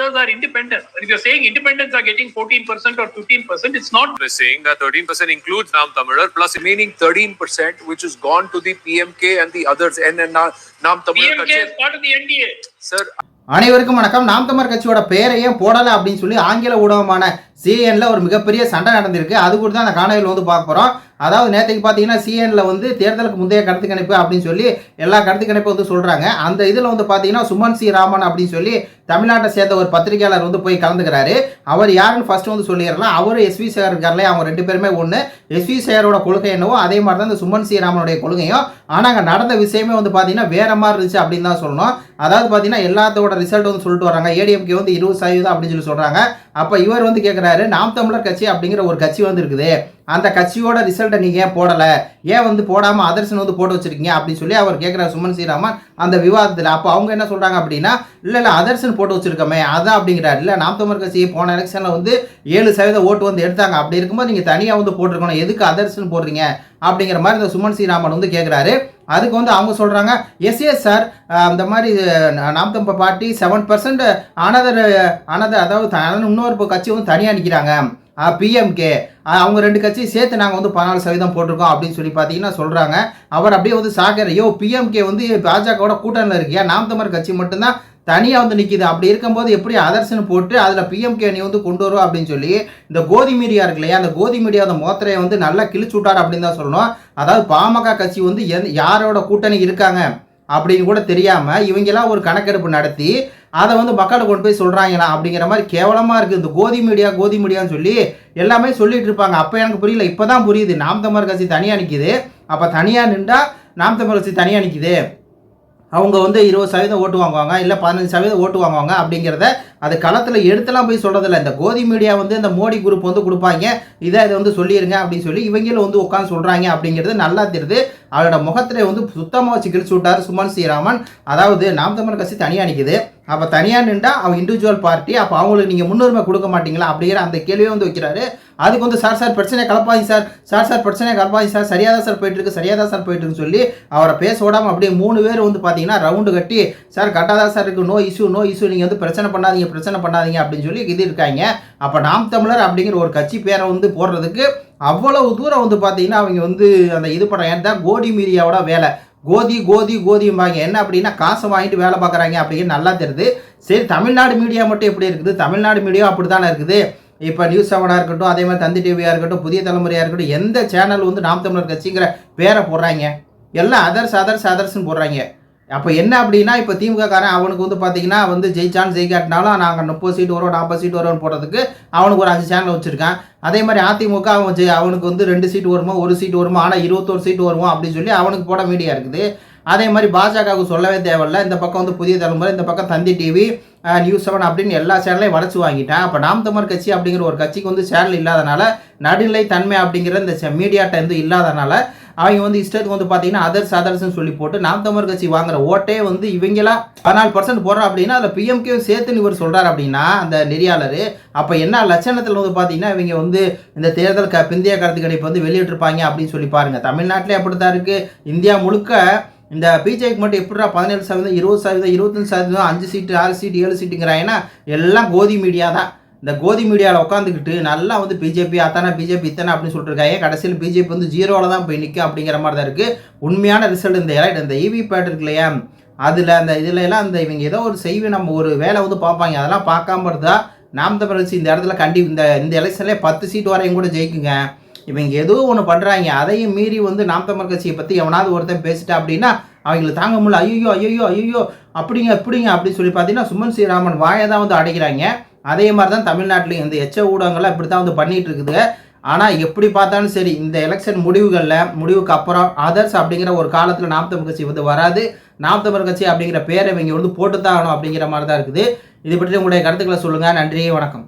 others are independent. If you're saying independents are getting 14% or 15%, it's not. We're saying that 13% includes Nam Tamilar plus remaining 13% which has gone to the PMK and the others and then Nam Tamilar PMK is part of the NDA. Sir, அனைவருக்கும் வணக்கம் நாம் தமிழர் கட்சியோட பேரை ஏன் போடலை அப்படின்னு சொல்லி ஆங்கில ஊடகமான சிஎன்ல ஒரு மிகப்பெரிய சண்டை நடந்திருக்கு. அது கூட தான் அந்த காணொலியில் வந்து பார்க்க போகிறோம் அதாவது நேற்றுக்கு பார்த்தீங்கன்னா சிஎன்ல வந்து தேர்தலுக்கு முந்தைய கருத்து கணிப்பு அப்படின்னு சொல்லி எல்லா கருத்து கணிப்பும் வந்து சொல்கிறாங்க அந்த இதில் வந்து பார்த்தீங்கன்னா சுமன் சி ராமன் அப்படின்னு சொல்லி தமிழ்நாட்டை சேர்ந்த ஒரு பத்திரிகையாளர் வந்து போய் கலந்துக்கிறாரு. அவர் யாருன்னு ஃபஸ்ட்டு வந்து சொல்லிடலாம். அவர் எஸ்வி சேகர் இருக்கார்ல அவங்க ரெண்டு பேருமே ஒன்று எஸ்வி சேகரோட கொள்கை என்னவோ அதே மாதிரி தான் இந்த சுமன் சி ராமனுடைய கொள்கையும். ஆனால் அங்கே நடந்த விஷயமே வந்து பார்த்தீங்கன்னா வேற மாதிரி இருந்துச்சு அப்படின்னு தான் சொல்லணும். அதாவது பார்த்தீங்கன்னா எல்லாத்தோட ரிசல்ட் வந்து சொல்லிட்டு வராங்க. ஏடிஎம்கே வந்து இருபது சதவீதம் அப்படின்னு சொல்லி சொல்கிறாங்க அப்போ இவர் வந்து கேட்குறாரு நாம் தமிழர் கட்சி அப்படிங்கிற ஒரு கட்சி வந்து இருக்குது அந்த கட்சியோட ரிசல்ட்டை நீங்கள் ஏன் போடலை? ஏன் வந்து போடாமல் அதர்சன் வந்து போட்டு வச்சுருக்கீங்க? அப்படின்னு சொல்லி அவர் கேட்குறாரு சுமன் ஸ்ரீராமன் அந்த விவாதத்தில். அப்போ அவங்க என்ன சொல்கிறாங்க அப்படின்னா இல்லை இல்லை அதர்சன் போட்டு வச்சுருக்கோமே அதான் அப்படிங்கிறாரு. இல்லை நாம் தமிழர் கட்சி போன எலெக்ஷனில் வந்து ஏழு சதவீத ஓட்டு வந்து எடுத்தாங்க. அப்படி இருக்கும்போது நீங்கள் தனியாக வந்து போட்டிருக்கணும். எதுக்கு அதர்சன் போடுறீங்க? அப்படிங்கிற மாதிரி இந்த சுமன் ஸ்ரீராமன் வந்து கேட்குறாரு அதுக்கு வந்து அவங்க சொல்கிறாங்க எஸ் எஸ் சார் அந்த மாதிரி அஹ், நாம் தம்ப party seven percent another another அதாவது இன்னொரு கட்சி வந்து தனியாக நிற்கிறாங்க பிஎம்கே அவங்க ரெண்டு கட்சி சேர்த்து நாங்கள் வந்து பதினாலு சதவீதம் போட்டிருக்கோம் அப்படின்னு சொல்லி பார்த்தீங்கன்னா சொல்கிறாங்க அவர் அப்படியே வந்து சாக்கிற ஐயோ பிஎம்கே வந்து பாஜகவோட கூட்டணியில் இருக்கியா? நாம்தமர் கட்சி மட்டும்தான் தனியாக வந்து நிற்கிது அப்படி இருக்கும்போது எப்படி அதர்சன் போட்டு அதில் பிஎம்கே நீ வந்து கொண்டு வருவோம் அப்படின்னு சொல்லி இந்த கோதி மீடியா இருக்கு இல்லையா? அந்த கோதி மீடியா அந்த மோத்திரையை வந்து நல்லா கிழிச்சு விட்டார் அப்படின்னு தான் சொல்லணும். அதாவது பாமக கட்சி வந்து எந் யாரோட கூட்டணி இருக்காங்க அப்படின்னு கூட தெரியாமல் இவங்கெல்லாம் ஒரு கணக்கெடுப்பு நடத்தி அதை வந்து மக்களை கொண்டு போய் சொல்கிறாங்களா அப்படிங்கிற மாதிரி கேவலமாக இருக்குது இந்த கோதி மீடியா கோதி மீடியான்னு சொல்லி எல்லாமே சொல்லிட்டு இருப்பாங்க. அப்போ எனக்கு புரியல. இப்போ தான் புரியுது. நாம் தமிழர் கட்சி தனியாக நிற்கிது அப்போ தனியாக நின்றா நாம் தமிழர் கட்சி தனியாக நிற்கிது அவங்க வந்து இருபது சதவீதம் ஓட்டு வாங்குவாங்க இல்லை பதினஞ்சு சதவீதம் ஓட்டு வாங்குவாங்க அப்படிங்கிறத அது களத்தில் எடுத்துலாம் போய் சொல்கிறதில்ல இந்த கோதி மீடியா வந்து இந்த மோடி குரூப் வந்து கொடுப்பாங்க. இதை இதை வந்து சொல்லிடுங்க அப்படின்னு சொல்லி இவங்களும் வந்து உட்காந்து சொல்கிறாங்க அப்படிங்கிறது நல்லா தெரியுது. அவரோட முகத்தில் வந்து சுத்தமாக வச்சு கிழிச்சு விட்டார் சுமன் ஸ்ரீராமன். அதாவது நாம் தமிழ் கட்சி தனியாக நிற்குது அப்போ தனியாக நின்றா அவன் இண்டிவிஜுவல் பார்ட்டி அப்போ அவங்களுக்கு நீங்கள் முன்னுரிமை கொடுக்க மாட்டீங்களா அப்படிங்கிற அந்த கேள்வியை வந்து வைக்கிறாரு. அதுக்கு வந்து சார் சார் பிரச்சனை கலப்பாதி சார். சார் சார் பிரச்சனை கலப்பாதி சார். சரியாக தான் சார் போயிட்டுருக்கு சரியாக தான் சார் போயிட்டுருக்குன்னு சொல்லி அவரை பேச விடாமல் அப்படியே மூணு பேர் வந்து பார்த்தீங்கன்னா ரவுண்டு கட்டி சார் கரெக்டாக தான் சார் இருக்குது நோ இஷ்யூ நோ இஷ்யூ நீங்கள் வந்து பிரச்சனை பண்ணாதீங்க. பிரச்சனை பண்ணாதீங்க அப்படின்னு சொல்லி இது இருக்காங்க. அப்போ நாம் தமிழர் அப்படிங்கிற ஒரு கட்சி பேரை வந்து போடுறதுக்கு அவ்வளவு தூரம் வந்து பார்த்தீங்கன்னா அவங்க வந்து அந்த இது பண்ணுறாங்க தான் கோடி மீடியாவோட வேலை. கோதி கோதி கோதிம்பாங்க. என்ன அப்படின்னா காசை வாங்கிட்டு வேலை பார்க்குறாங்க அப்படிங்கிறது நல்லா தெரியுது. சரி தமிழ்நாடு மீடியா மட்டும் எப்படி இருக்குது? தமிழ்நாடு மீடியா அப்படி தானே இருக்குது? இப்போ நியூஸ் செவனாக இருக்கட்டும் அதே மாதிரி தந்தி டிவியாக இருக்கட்டும் புதிய தலைமுறையாக இருக்கட்டும் எந்த சேனல் வந்து நாம் தமிழர் கட்சிங்கிற பேரை போடுறாங்க? எல்லாம் அதர்ஸ் அதர்ஸ் அதர்ஸ்ன்னு போடுறாங்க. அப்போ என்ன அப்படின்னா இப்போ திமுக காரன் அவனுக்கு வந்து பார்த்தீங்கன்னா வந்து ஜெயிச்சான் ஜெயிக்காட்டினாலும் நாங்கள் முப்பது சீட் வரும் நாற்பது சீட் வரும்னு போடுறதுக்கு அவனுக்கு ஒரு அஞ்சு சேனல் வச்சுருக்கான். அதே மாதிரி அதிமுக அவன் ஜெய்- அவனுக்கு வந்து ரெண்டு சீட் வருமோ ஒரு சீட் வருமோ ஆனால் இருபத்தோரு சீட் வருமோ அப்படின்னு சொல்லி அவனுக்கு போட மீடியா இருக்குது. அதே மாதிரி பாஜகவுக்கு சொல்லவே தேவையில்ல இந்த பக்கம் வந்து புதிய தலைமுறை இந்த பக்கம் தந்தி டிவி நியூஸ் செவன் அப்படின்னு எல்லா சேனலையும் வளைச்சு வாங்கிட்டேன். அப்போ நாம் தமிழ் கட்சி அப்படிங்கிற ஒரு கட்சிக்கு வந்து சேனல் இல்லாதனால நடுநிலை தன்மை அப்படிங்கிற இந்த மீடியாட்ட வந்து இல்லாதனால அவங்க வந்து இஷ்டத்துக்கு வந்து பார்த்தீங்கன்னா அதர்ஸ் அதர்ஸ்னு சொல்லி போட்டு நாம் தமிழர் கட்சி வாங்குற ஓட்டே வந்து இவங்களா பதினாலு பர்சன்ட் போடுறோம் அப்படின்னா அதில் பிஎம்கே சேர்த்துன்னு இவர் சொல்கிறார் அப்படின்னா அந்த நெறியாளர் அப்போ என்ன லட்சணத்தில் வந்து பார்த்தீங்கன்னா இவங்க வந்து இந்த தேர்தல் க பிந்தைய கருத்து கணிப்பு வந்து வெளியிட்டிருப்பாங்க அப்படின்னு சொல்லி பாருங்கள் தமிழ்நாட்டிலே அப்படி தான் இருக்குது இந்தியா முழுக்க இந்த பிஜேபிக்கு மட்டும் எப்படிடா பதினேழு சதவீதம் இருபது சதவீதம் இருபத்தஞ்சு சதவீதம் அஞ்சு சீட்டு ஆறு சீட்டு ஏழு சீட்டுங்கிறாங்கன்னா எல்லாம் கோதி மீடியா தான். இந்த கோதி மீடியாவில் உட்காந்துக்கிட்டு நல்லா வந்து பிஜேபி அத்தானே பிஜேபி இத்தனை அப்படின்னு சொல்லிட்டு ஏன் கடைசியில் பிஜேபி வந்து ஜீரோவில் தான் போய் நிற்கும் அப்படிங்கிற மாதிரி தான் இருக்குது உண்மையான ரிசல்ட் இந்த எலக்ட் இந்த இவி பேட் இருக்கு இல்லையா? அதில் அந்த இதில் எல்லாம் அந்த இவங்க ஏதோ ஒரு செய்வி நம்ம ஒரு வேலை வந்து பார்ப்பாங்க. அதெல்லாம் பார்க்காம இருந்தா நாம் தமிழ் இந்த இடத்துல கண்டி இந்த இந்த எலெக்ஷன்லேயே பத்து சீட் வரையும் கூட ஜெயிக்குங்க. இவங்க எதுவும் ஒன்று பண்ணுறாங்க அதையும் மீறி வந்து நாம் தமிழ் கட்சியை பற்றி எவனாவது ஒருத்தன் பேசிட்டா அப்படின்னா அவங்களை தாங்க முடியல. ஐயோ ஐயோ ஐயோ அப்படிங்க இப்படிங்க அப்படின்னு சொல்லி பார்த்தீங்கன்னா சுமன் ஸ்ரீராமன் வாயை தான் வந்து அடைக்கிறாங்க. அதே மாதிரி தான் தமிழ்நாட்டிலையும் இந்த எச்ச ஊடகங்கள்லாம் இப்படி தான் வந்து பண்ணிட்டு இருக்குது ஆனால் எப்படி பார்த்தாலும் சரி இந்த எலெக்ஷன் முடிவுகளில் முடிவுக்கு அப்புறம் அதர்ஸ் அப்படிங்கிற ஒரு காலத்தில் நாம் தமிழ் கட்சி வந்து வராது. நாம் தமிழ் கட்சி அப்படிங்கிற பேரை இவங்க வந்து போட்டு தான் ஆகணும் அப்படிங்கிற மாதிரி தான் இருக்குது. இது பற்றி உங்களுடைய கருத்துக்களை சொல்லுங்கள் நன்றி வணக்கம்.